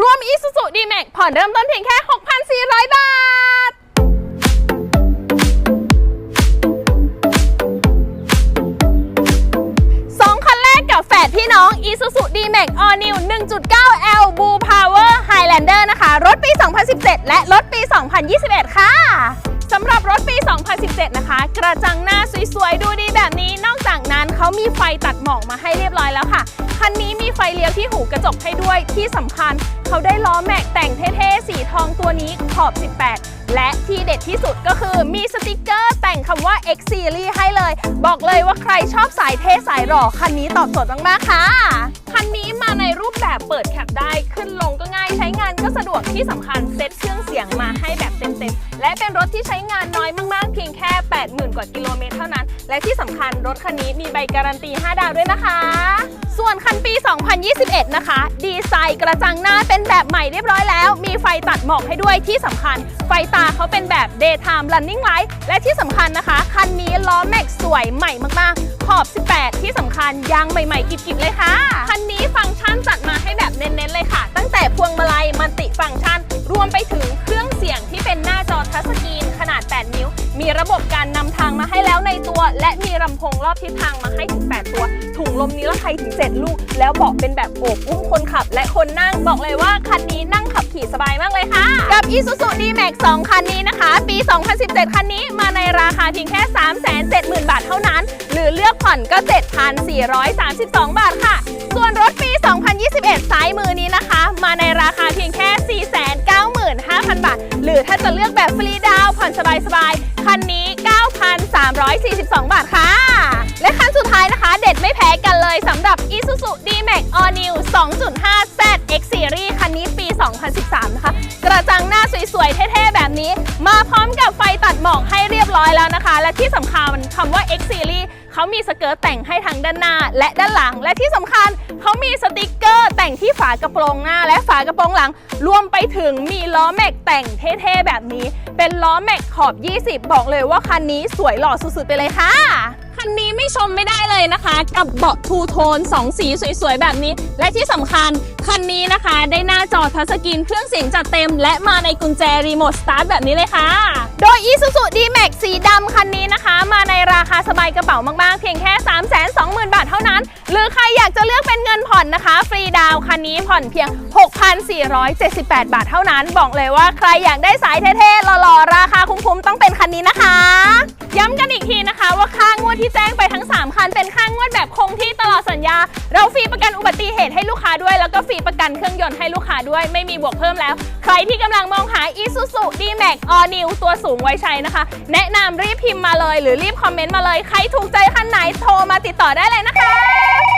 รวม Isuzu D-Max ผ่อนเริ่มต้นเพียงแค่ 6,400 บาท สองคันแรกกับแฝดพี่น้อง Isuzu D-Max All New 1.9L Blue Power Highlander นะคะ รถปี 2017 และรถปี 2021 ค่ะสำหรับรถปี 2017 นะคะ กระจังหน้าสวยๆ ดูดีแบบนี้ นอกจากนั้นเขามีไฟตัดหมอกมาให้เรียบร้อยแล้วค่ะ คันนี้มีไฟเลี้ยวที่หูกระจกให้ด้วย ที่สำคัญ เขาได้ล้อแม็กแต่งเท่ๆ สีทองตัวนี้ขอบ 18 และที่เด็ดที่สุดก็คือมีสติกเกอร์แต่งคำว่า X Series ให้เลย บอกเลยว่าใครชอบสายเท่สายหล่อคันนี้ตอบโจทย์มากๆค่ะ คันนี้มาในรูปแบบเปิดแคปได้ขึ้นลงก็ง่ายใช้งานก็สะดวกที่สำคัญเซ็ตเครื่องเสียงมาให้แบบเต็มๆ และเป็นรถที่ใช้งานน้อยมากๆ เพียงแค่ 80,000 กว่ากิโลเมตรเท่านั้น และที่สำคัญรถคันนี้มีใบการันตี 5 ดาวด้วยนะคะ ส่วนคันปี 2021 นะคะ ดีไซน์กระจังหน้าเป็นแบบใหม่เรียบร้อยแล้ว มีไฟตัดหมอกให้ด้วยที่สำคัญ ไฟตาเขาเป็นแบบ daytime running light และที่สำคัญนะคะ คันนี้ล้อแม็กสวยใหม่มากๆ ขอบ 18 ที่สำคัญยางใหม่ๆกิบๆเลยค่ะำโพงรอบทิศทางมาให้ถึง 8 ตัว ถุงลมนิรภัยถึง 7 ลูก แล้วเบาะเป็นแบบโอบอุ้มคนขับ และคนนั่งบอกเลยว่าคันนี้นั่งขับขี่สบายมากเลยค่ะ กับ Isuzu D-Max 2 คันนี้นะคะ ปี 2017 คันนี้มาในราคาเพียงแค่ 370,000 บาทเท่านั้น หรือเลือกผ่อนก็ 7,432 บาทค่ะ ส่วนรถปี 2021 ซ้ายมือนี้นะคะ มาในราคาเพียงแค่ 495,000 บาท หรือถ้าจะเลือกแบบฟรีดาวผ่อนสบายๆ คันนี้ 9,342 บาทค่ะ และคันสุดท้ายนะคะ เด็ดไม่แพ้กันเลยสำหรับ Isuzu D-Max All New 2.5 Z X Series คันนี้ปี 2013 นะคะ กระจังหน้าสวยๆ เท่ๆ แบบนี้ มาพร้อมกับไฟตัดหมอกให้เรียบร้อยแล้วนะคะ และที่สำคัญคำว่า X Series เขามีสเกิร์ตแต่งให้ทั้งด้านหน้าและด้านหลัง และที่สำคัญเขามีส แต่งที่ฝากระโปรงหน้าและฝากระโปรงหลัง รวมไปถึงมีล้อแม็กแต่งเท่ๆแบบนี้ เป็นล้อแม็กขอบ 20 บอกเลยว่าคันนี้สวยหล่อสุดๆไปเลยค่ะคันนี้ไม่ชมไม่ได้เลยนะคะ กับเบาะทูโทน 2 สีสวยๆ แบบนี้ และที่สำคัญ คันนี้นะคะ ได้หน้าจอทัชสกรีนเครื่องเสียงจัดเต็ม และมาในกุญแจรีโมทสตาร์ทแบบนี้เลยค่ะ โดย Isuzu D-Max สีดำคันนี้นะคะ มาในราคาสบายกระเป๋ามากๆ เพียงแค่ 320,000 บาทเท่านั้น หรือใครอยากจะเลือกเป็นเงินผ่อนนะคะ ฟรีดาวคันนี้ผ่อนเพียง 6,478 บาทเท่านั้น บอกเลยว่าใครอยากได้สายเท่ๆหล่อๆ ราคาคุ้มๆ ต้องเป็นคันนี้นะคะ ย้ำกันอีกทีนะคะว่าค่างวดที่แจ้งไปทั้ง 3 คัน เป็นค่างวดแบบคงที่ตลอดสัญญา เราฟรีประกันอุบัติเหตุให้ลูกค้าด้วย แล้วก็ฟรีประกันเครื่องยนต์ให้ลูกค้าด้วย ไม่มีบวกเพิ่มแล้ว ใครที่กำลังมองหา Isuzu D-Max All New ตัวสูงไว้ใช้นะคะ แนะนำรีบพิมพ์มาเลย หรือรีบคอมเมนต์มาเลย ใครถูกใจคันไหนโทรมาติดต่อได้เลยนะคะ